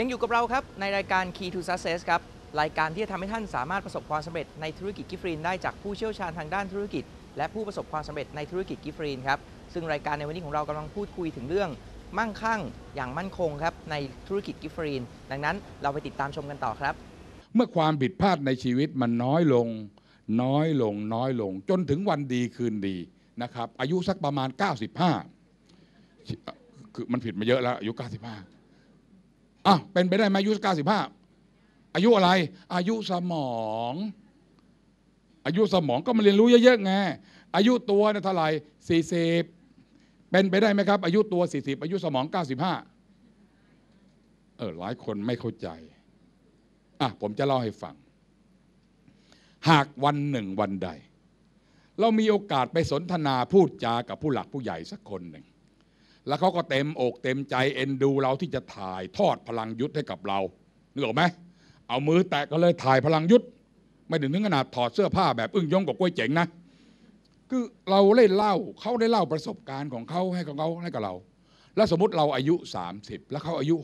ยังอยู่กับเราครับ ในรายการ Key to Success ครับ รายการที่จะทำให้ท่านสามารถประสบความสำเร็จในธุรกิจกิฟรีนได้จากผู้เชี่ยวชาญทางด้านธุรกิจ และผู้ประสบความสำเร็จในธุรกิจกิฟรีนครับ ซึ่งรายการในวันนี้ของเรากำลังพูดคุยถึงเรื่อง มั่งคั่งอย่างมั่นคงครับในธุรกิจกิฟรีน ดังนั้นเราไปติดตามชมกันต่อครับ เมื่อความผิดพลาดในชีวิตมันน้อยลง น้อยลงน้อยลง จนถึงวันดีคืนดีนะครับอายุสักประมาณ 95คือมันผิดมาเยอะแล้วอายุ 95 อะเป็นไปได้ไหมอายุ95อายุอะไร อายุสมอง อายุสมองก็มาเรียนรู้เยอะๆไงอายุตัวเนี่ยเท่าไหร่40เป็นไปได้ไหมครับ อายุตัว40อายุสมอง95เออหลายคนไม่เข้าใจอะผมจะเล่าให้ฟัง หากวันหนึ่งวันใด เรามีโอกาสไปสนทนาพูดจากับผู้หลักผู้ใหญ่สักคนหนึ่ง แล้วเขาก็เต็มอกเต็มใจเอ็นดูเราที่จะถ่ายทอดพลังยุทธให้กับเรานึกออกไหมเอามือแตะก็เลยถ่ายพลังยุทธไม่ถึงถึงขนาดถอดเสื้อผ้าแบบอึ้งยงกับกล้วยเจ๋งนะคือเราเล่นเล่าเขาได้เล่าประสบการณ์ของเขาให้กับเขาให้กับเรา แล้วสมมติเราอายุ 30 แล้วเขาอายุ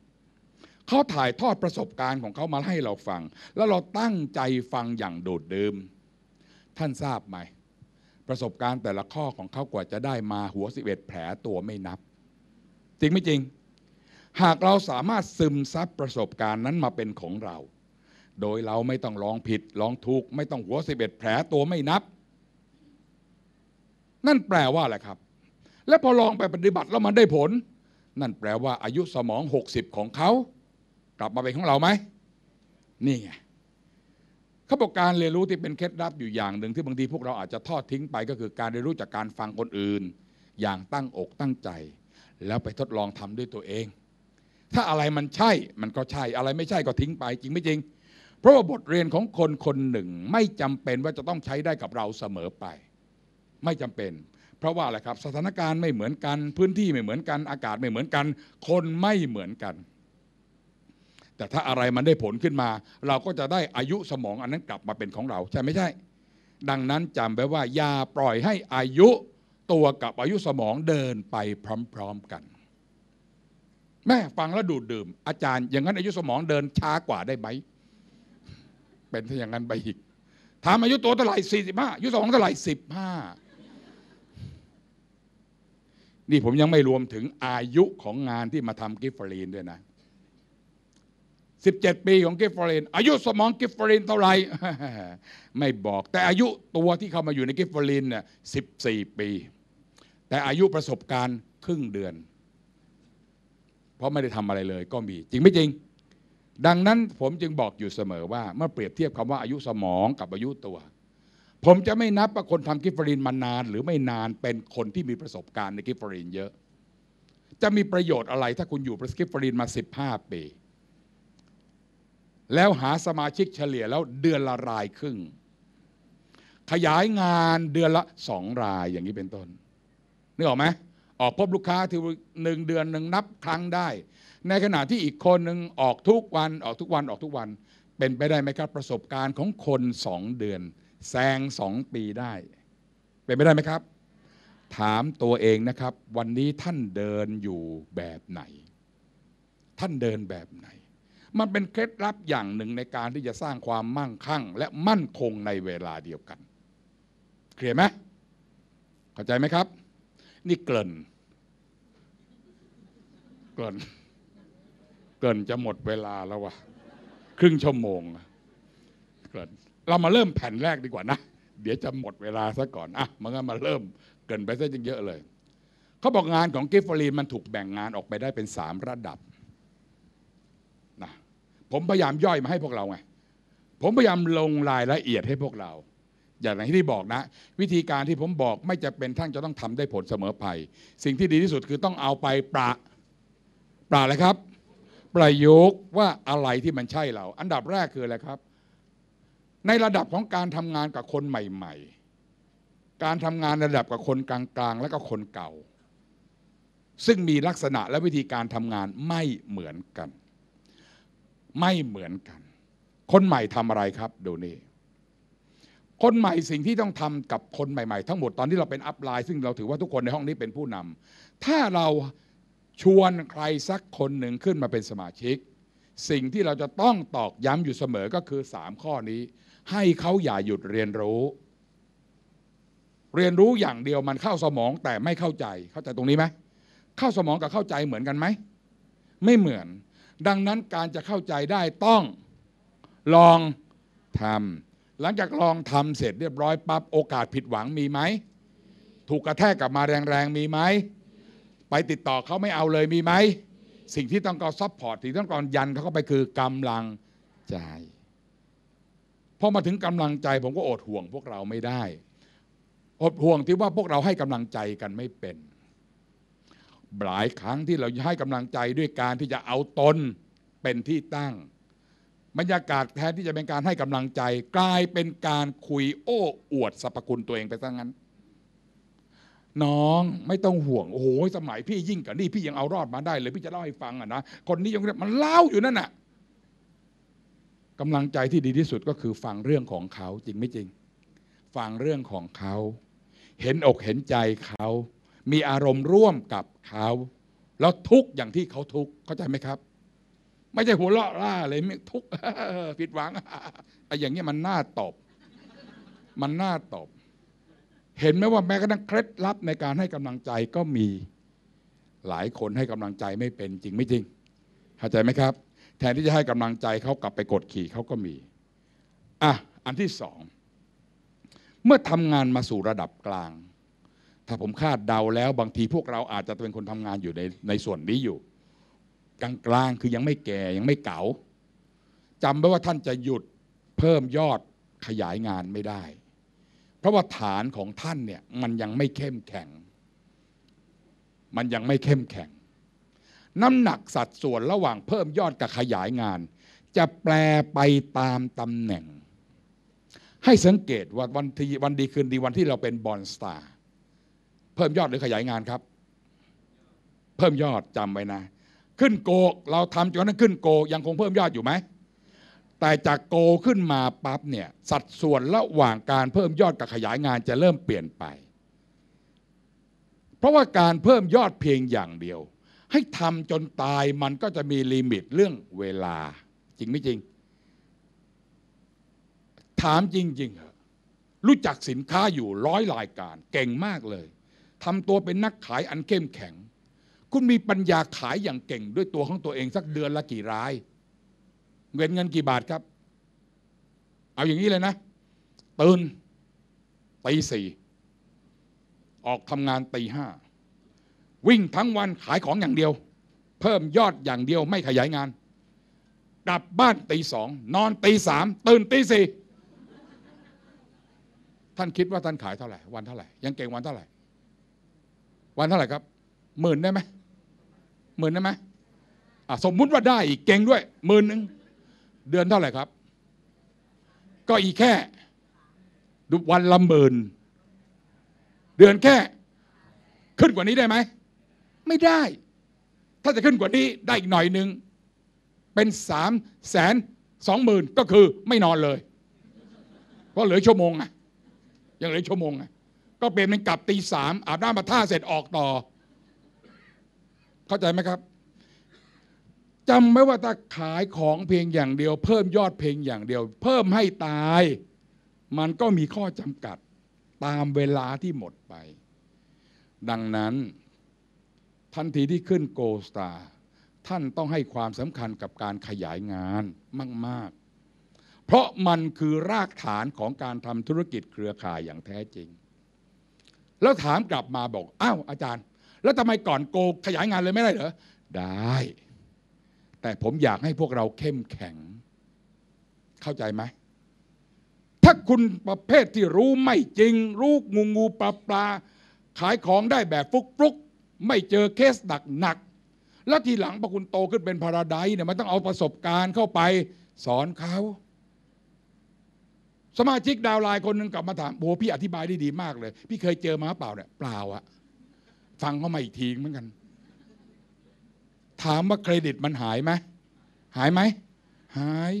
60เขาถ่ายทอดประสบการณ์ของเขามาให้เราฟัง แล้วเราตั้งใจฟังอย่างโดดเดิม ท่านทราบไหม ประสบการณ์แต่ละข้อของเขากว่าจะได้มาหัวสิบเอ็ดแผลตัวไม่นับ จริงไม่จริง หากเราสามารถซึมซับประสบการณ์นั้นมาเป็นของเรา โดยเราไม่ต้องลองผิดลองถูก ไม่ต้องหัวสิบเอ็ดแผลตัวไม่นับ นั่นแปลว่าอะไรครับ และพอลองไปปฏิบัติแล้วมันได้ผล นั่นแปลว่าอายุสมอง 60 ของเขา กลับมาเป็นของเราไหมนี่ไง เขาบอกการเรียนรู้ที่เป็นเคล็ดลับอยู่อย่างหนึ่งที่บางทีพวกเราอาจจะทอดทิ้งไปก็คือการเรียนรู้จากการฟังคนอื่น อย่างตั้งอกตั้งใจ แล้วไปทดลองทำด้วยตัวเอง ถ้าอะไรมันใช่มันก็ใช่อะไรไม่ใช่ก็ทิ้งไปจริงไม่จริง เพราะว่าบทเรียนของคนคนหนึ่งไม่จำเป็นว่าจะต้องใช้ได้กับเราเสมอไป ไม่จำเป็น เพราะว่าอะไรครับสถานการณ์ไม่เหมือนกัน พื้นที่ไม่เหมือนกันอากาศไม่เหมือนกัน คนไม่เหมือนกัน แต่ถ้าอะไรมันได้ผลขึ้นมา เราก็จะได้อายุสมองอันนั้นกลับมาเป็นของเรา ใช่ไม่ใช่ ดังนั้นจำไว้ว่าอย่าปล่อยให้อายุตัวกับอายุสมองเดินไปพร้อมๆกัน แม่ฟังแล้วดูดดื่ม อาจารย์อย่างนั้นอายุสมองเดินช้ากว่าได้ไหมเป็นถ้าอย่างนั้นไปอีกถามอายุตัวเท่าไหร่สี่สิบห้าอายุสมองเท่าไหร่สิบห้านี่ผมยังไม่รวมถึงอายุของงานที่มาทำกิฟฟรีนด้วยนะ 17 ปีของกิฟฟรีนอายุสมองกิฟฟรีนเท่าไหร่ไม่บอกแต่อายุตัวที่เข้ามาอยู่ในกิฟฟรีนเนี่ย14 ปี แต่อายุประสบการณ์ครึ่งเดือน เพราะไม่ได้ทำอะไรเลยก็มี จริงไม่จริง ดังนั้นผมจึงบอกอยู่เสมอว่า เมื่อเปรียบเทียบคำว่าอายุสมองกับอายุตัวผมจะไม่นับว่าคนทำกิฟฟรีนมานาน หรือไม่นานเป็นคนที่มีประสบการณ์ในกิฟฟรีนเยอะ จะมีประโยชน์อะไรถ้าคุณอยู่ประกิฟฟรีนมา 15 ปี แล้วหาสมาชิกเฉลี่ยแล้วเดือนละรายครึ่ง ขยายงานเดือนละสองรายอย่างนี้เป็นต้นนึกออกไหมออกพบลูกค้าที่หนึ่งเดือนหนึ่งนับครั้งได้ ในขณะที่อีกคนหนึ่งออกทุกวันออกทุกวันออกทุกวัน เป็นไปได้ไหมครับ ประสบการณ์ของคนสองเดือนแซงสองปีได้ เป็นไปได้ไหมครับ ถามตัวเองนะครับ วันนี้ท่านเดินอยู่แบบไหน ท่านเดินแบบไหน มันเป็นเคล็ดลับอย่างหนึ่งในการที่จะสร้างความมั่งคั่ง และมั่นคงในเวลาเดียวกันเคลียร์ไหมเข้าใจไหมครับ นี่เกริ่น เกริ่น เกริ่นจะหมดเวลาแล้ววะครึ่งชั่วโมงเกริ่นเรามาเริ่มแผ่นแรกดีกว่านะ เดี๋ยวจะหมดเวลาซะก่อนอะมันก็มาเริ่มเกินไปซะเยอะเลย เขาบอกงานของกิฟฟรีนมันถูกแบ่งงานออกไปได้เป็นสามระดับ ผมพยายามย่อยมาให้พวกเราไงผมพยายามลงรายละเอียดให้พวกเรา อย่างที่บอกนะ วิธีการที่ผมบอกไม่จะเป็นท่านจะต้องทำได้ผลเสมอไป สิ่งที่ดีที่สุดคือต้องเอาไปประปราอะไรครับ ประยุกต์ว่าอะไรที่มันใช่เรา อันดับแรกคืออะไรครับ ในระดับของการทำงานกับคนใหม่ ๆ การทำงานระดับกับคนกลางๆ และก็คนเก่า ซึ่งมีลักษณะและวิธีการทำงานไม่เหมือนกัน ไม่เหมือนกัน คนใหม่ทำอะไรครับดูนี่คนใหม่สิ่งที่ต้องทำกับคนใหม่ ๆ ทั้งหมดตอนที่เราเป็นอัพไลน์ซึ่งเราถือว่าทุกคนในห้องนี้เป็นผู้นำถ้าเราชวนใครสักคนหนึ่งขึ้นมาเป็นสมาชิก สิ่งที่เราจะต้องตอกย้ำอยู่เสมอก็คือสามข้อนี้ ให้เขาอย่าหยุดเรียนรู้ เรียนรู้อย่างเดียวมันเข้าสมองแต่ไม่เข้าใจเข้าใจตรงนี้ไหมเข้าสมองกับเข้าใจเหมือนกันไหมไม่เหมือน ดังนั้นการจะเข้าใจได้ต้องลองทำหลังจากลองทำเสร็จเรียบร้อยปั๊บโอกาสผิดหวังมีไหม ถูกกระแทกกลับมาแรงๆมีไหม ไปติดต่อเขาไม่เอาเลยมีไหม สิ่งที่ต้องการซัพพอร์ตสิ่งที่ต้องการยันเขาเข้าไปคือกำลังใจพอมาถึงกำลังใจผมก็อดห่วงพวกเราไม่ได้ อดห่วงที่ว่าพวกเราให้กำลังใจกันไม่เป็น หลายครั้งที่เราให้กำลังใจด้วยการที่จะเอาตนเป็นที่ตั้ง บรรยากาศแทนที่จะเป็นการให้กำลังใจ กลายเป็นการคุยโอ้อวดสรรพคุณตัวเองไปซะงั้น น้องไม่ต้องห่วง โอ้โหสมัยพี่ยิ่งกว่านี่พี่ยังเอารอดมาได้เลย พี่จะเล่าให้ฟังอะนะคนนี้ยังมันเล่าอยู่นั่นน่ะกำลังใจที่ดีที่สุดก็คือฟังเรื่องของเขาจริงไม่จริง ฟังเรื่องของเขา เห็นอกเห็นใจเขา มีอารมณ์ร่วมกับเขาแล้วทุกอย่างที่เขาทุกเข้าใจไหมครับ ไม่ใช่หัวเราะล่าเลยไม่ทุกผิดหวังไอ้อย่างเงี้ยมันน่าตบ มันน่าตบ เห็นไหมว่าแม้กระทั่งเคล็ดลับในการให้กำลังใจก็มีหลายคนให้กำลังใจไม่เป็นจริงไม่จริงเข้าใจไหมครับ แทนที่จะให้กำลังใจเขากลับไปกดขี่เขาก็มีอะอันที่สองเมื่อทำงานมาสู่ระดับกลาง ถ้าผมคาดเดาแล้วบางทีพวกเราอาจจะเป็นคนทำงานอยู่ในในส่วนนี้อยู่ กลางๆคือยังไม่แก่ยังไม่เก๋าจำไว้ว่าท่านจะหยุดเพิ่มยอดขยายงานไม่ได้ เพราะว่าฐานของท่านเนี่ยมันยังไม่เข้มแข็ง มันยังไม่เข้มแข็ง น้ำหนักสัดส่วนระหว่างเพิ่มยอดกับขยายงาน จะแปลไปตามตำแหน่ง ให้สังเกตว่าวันที่วันดีคืนดีวันที่เราเป็นบอลสตาร์ เพิ่มยอดหรือขยายงานครับ เพิ่มยอดจำไว้นะ ขึ้นโกเราทำจนกระทั่งขึ้นโก ยังคงเพิ่มยอดอยู่ไหมแต่จากโกขึ้นมาปั๊บเนี่ยสัดส่วนระหว่างการเพิ่มยอดกับขยายงานจะเริ่มเปลี่ยนไป เพราะว่าการเพิ่มยอดเพียงอย่างเดียว ให้ทำจนตายมันก็จะมีลิมิตเรื่องเวลา จริงไม่จริง ถามจริงๆเหรอรู้จักสินค้าอยู่ร้อยรายการ เก่งมากเลย ทำตัวเป็นนักขายอันเข้มแข็ง คุณมีปัญญาขายอย่างเก่งด้วยตัวของตัวเองสักเดือนละกี่รายเงินเงินกี่บาทครับ เอาอย่างนี้เลยนะตื่นตีสี่ออกทำงานตีห้าวิ่งทั้งวันขายของอย่างเดียว เพิ่มยอดอย่างเดียวไม่ขยายงาน กลับบ้านตีสองนอนตีสามตื่นตีสี่ท่านคิดว่าท่านขายเท่าไหร่ วันเท่าไหร่ ยังเก่งวันเท่าไหร่ วันเท่าไหร่ครับหมื่นได้ไหมหมื่นได้ไหมอะสมมุติว่าได้อีกเก่งด้วยหมื่นหนึ่งเดือนเท่าไหร่ครับ ก็อีกแค่วันละหมื่นเดือนแค่ ขึ้นกว่านี้ได้ไหมไม่ได้ ถ้าจะขึ้นกว่านี้ได้อีกหน่อยหนึ่งเป็นสามแสนสองหมื่นก็คือไม่นอนเลย เพราะเหลือชั่วโมงไงยังเหลือชั่วโมงไง ก็เปลี่ยนเป็นกลับตีสามอาบน้ำมาท่าเสร็จออกต่อ เข้าใจไหมครับจำไว้ว่าถ้าขายของเพียงอย่างเดียว เพิ่มยอดเพียงอย่างเดียว เพิ่มให้ตาย มันก็มีข้อจำกัดตามเวลาที่หมดไป ดังนั้นทันทีที่ขึ้นโกลสตาร์ท่านต้องให้ความสำคัญกับการขยายงานมาก ๆ เพราะมันคือรากฐานของการทำธุรกิจเครือข่ายอย่างแท้จริง แล้วถามกลับมาบอกอ้าวอาจารย์ แล้วทำไมก่อนโกขยายงานเลยไม่ได้เหรอได้ แต่ผมอยากให้พวกเราเข้มแข็ง เข้าใจไหมถ้าคุณประเภทที่รู้ไม่จริง รู้งูงูปลาปลาขายของได้แบบฟุกฟุกไม่เจอเคสหนักหนักแล้วทีหลังพอคุณโตขึ้นเป็นพาราไดเนี่ยมันต้องเอาประสบการณ์เข้าไปสอนเขา สมาชิกดาวไลน์คนหนึ่งกลับมาถามโอ้พี่อธิบายได้ดีมากเลย พี่เคยเจอมาเปล่าเนี่ยเปล่าอะฟังเขามาอีกทีเหมือนกัน ถามว่าเครดิตมันหายไหมหายไหมหาย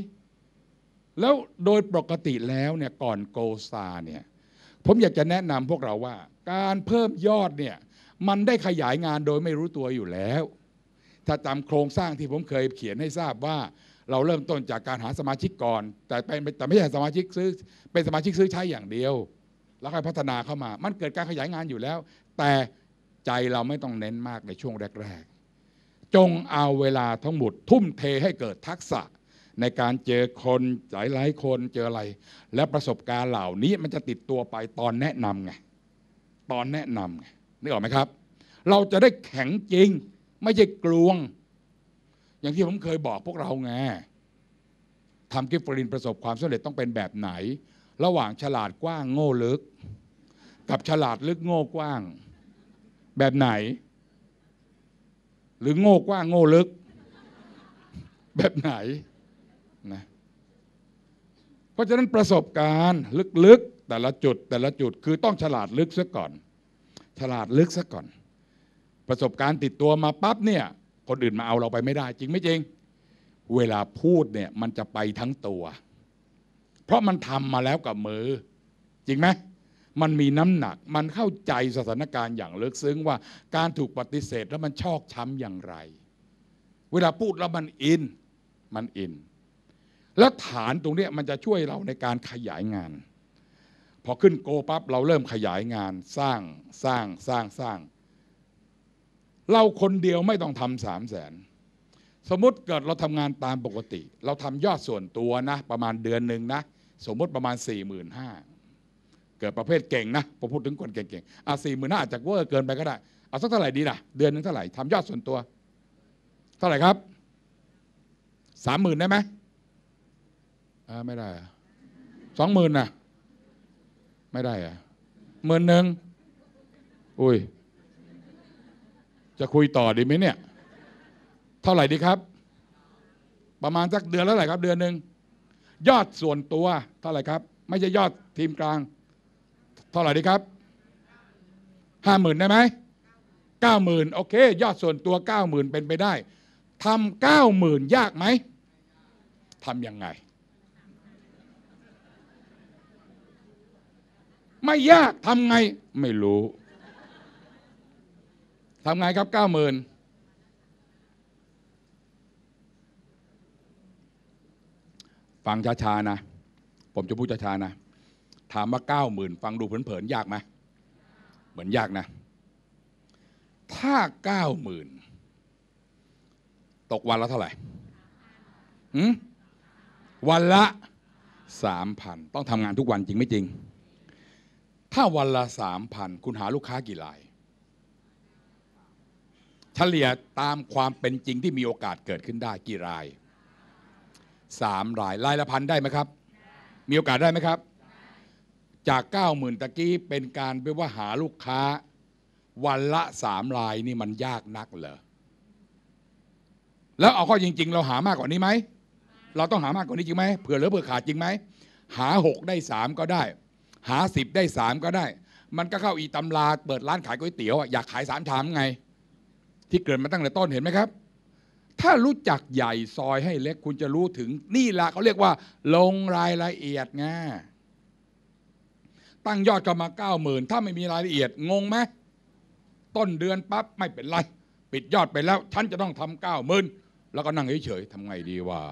แล้วโดยปกติแล้วเนี่ยก่อนโกซาเนี่ยผมอยากจะแนะนำพวกเราว่า การเพิ่มยอดเนี่ยมันได้ขยายงานโดยไม่รู้ตัวอยู่แล้ว ถ้าจำโครงสร้างที่ผมเคยเขียนให้ทราบว่า เราเริ่มต้นจากการหาสมาชิกก่อน แต่เป็นแต่ไม่ใช่สมาชิกซื้อเป็นสมาชิกซื้อใช้อย่างเดียว แล้วค่อยพัฒนาเข้ามา มันเกิดการขยายงานอยู่แล้ว แต่ใจเราไม่ต้องเน้นมากในช่วงแรก ๆ จงเอาเวลาทั้งหมดทุ่มเทให้เกิดทักษะในการเจอคนหลายๆคนเจออะไร และประสบการณ์เหล่านี้มันจะติดตัวไปตอนแนะนำไงตอนแนะนำไงนึกออกไหมครับ เราจะได้แข็งจริง ไม่ใช่กลวง อย่างที่ผมเคยบอกพวกเราไงทำกิฟฟรินประสบความสำเร็จต้องเป็นแบบไหน ระหว่างฉลาดกว้างโง่ลึก กับฉลาดลึกโง่กว้าง แบบไหน หรือโง่กว้างโง่ลึก แบบไหนนะเพราะฉะนั้นประสบการณ์ลึกๆแต่ละจุดแต่ละจุดคือต้องฉลาดลึกซะก่อน ฉลาดลึกซะก่อน ประสบการณ์ติดตัวมาปั๊บเนี่ย คนอื่นมาเอาเราไปไม่ได้ จริงไม่จริง เวลาพูดเนี่ยมันจะไปทั้งตัว เพราะมันทำมาแล้วกับมือ จริงไหมมันมีน้ำหนัก มันเข้าใจสถานการณ์อย่างลึกซึ้งว่าการถูกปฏิเสธแล้วมันชอกช้ำอย่างไร เวลาพูดแล้วมันอิน มันอิน แล้วฐานตรงนี้มันจะช่วยเราในการขยายงาน พอขึ้นโกปั๊บเราเริ่มขยายงานสร้างสร้างสร้างสร้าง เราคนเดียวไม่ต้องทำสามแสนสมมติเกิดเราทำงานตามปกติ เราทำยอดส่วนตัวนะ ประมาณเดือนหนึ่งนะ สมมติประมาณ4ี่หมื่นห้าเกิดประเภทเก่งนะพอพูดถึงคนเก่งๆอะสี่หมื่นห้าอาจจะเวอร์เกินไปก็ได้ เอาสักเท่าไหร่ดีล่ะ เดือนหนึ่งเท่าไหร่ทำยอดส่วนตัว เท่าไหร่ครับสามหมื่นได้ไหมอ่าไม่ได้สองหมื่นนะไม่ได้อะหมื่นหนึ่งอุ้ย จะคุยต่อดีไหมเนี่ย เท่าไหร่ดีครับ ประมาณสักเดือนแล้วไหร่ครับ เดือนหนึ่งยอดส่วนตัวเท่าไหร่ครับ ไม่ใช่ยอดทีมกลาง เท่าไหร่ดีครับห้าหมื่นได้ไหมเก้าหมื่นโอเค ยอดส่วนตัวเก้าหมื่นเป็นไปได้ทำเก้าหมื่นยากไหมทำยังไง ไม่ยากทำไงไม่รู้ ทำไงครับเก้าหมื่นฟังช้าๆนะ ผมจะพูดช้าๆนะ ถามว่าเก้าหมื่นฟังดูเผินๆยากไหมเหมือนยากนะ ถ้าเก้าหมื่นตกวันละเท่าไหร่วันละสามพันต้องทำงานทุกวันจริงไม่จริง ถ้าวันละสามพันคุณหาลูกค้ากี่ราย เฉลี่ยตามความเป็นจริงที่มีโอกาสเกิดขึ้นได้กี่รายสามรายรายละพันได้ไหมครับ มีโอกาสได้ไหมครับ จากเก้าหมื่นตะกี้เป็นการไปว่าหาลูกค้า วันละสามรายนี่มันยากนักเหรอแล้วเอาข้อจริง ๆ เราหามากกว่านี้ไหมเราต้องหามากกว่านี้จริงไหมเผื่อเหลือเผื่อขาดจริงไหมหาหกได้สามก็ได้ หาสิบได้สามก็ได้ มันก็เข้าอีตำราเปิดร้านขายก๋วยเตี๋ยวอะอยากขายสามชามไง ที่เกิดมาตั้งแต่ต้นเห็นไหมครับ ถ้ารู้จักใหญ่ซอยให้เล็กคุณจะรู้ถึงนี่ละเขาเรียกว่า ลงรายละเอียดไงตั้งยอดกันมาเก้าหมื่นถ้าไม่มีรายละเอียดงงไหมต้นเดือนปั๊บไม่เป็นไร ปิดยอดไปแล้ว ฉันจะต้องทำเก้าหมื่นแล้วก็นั่งเฉยๆทำไงดีว่า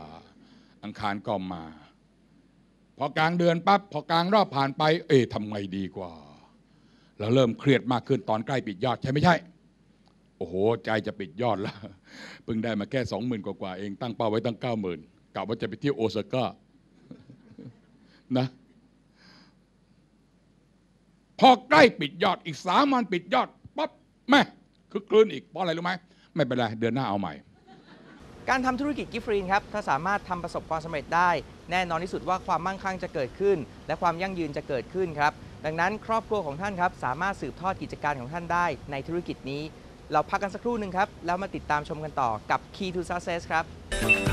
อังคารก็มา พอกลางเดือนปั๊บพอกลางรอบผ่านไป เอ๊ะทำไงดีกว่า เราเริ่มเครียดมากขึ้นตอนใกล้ปิดยอดใช่ไม่ใช่ อ้โห ใจจะปิดยอดแล้วเพิ่งได้มาแค่สองหมื่นกว่าๆเองตั้งเป้าไว้ตั้งเก้าหมื่นกะว่าจะไปเที่ยวโอซาก้านะพอใกล้ปิดยอดอีกสามวันปิดยอดปั๊บแม่คือคลื่นอีกเพราะอะไรรู้ไหมไม่เป็นไรเดือนหน้าเอาใหม่ การทำธุรกิจกิฟต์ฟรีนครับถ้าสามารถทำประสบความสำเร็จได้ แน่นอนที่สุดว่าความมั่งคั่งจะเกิดขึ้น และความยั่งยืนจะเกิดขึ้นครับ ดังนั้นครอบครัวของท่านครับสามารถสืบทอดกิจการของท่านได้ในธุรกิจนี้ เราพักกันสักครู่หนึ่งครับ แล้วมาติดตามชมกันต่อกับ Key to Success ครับ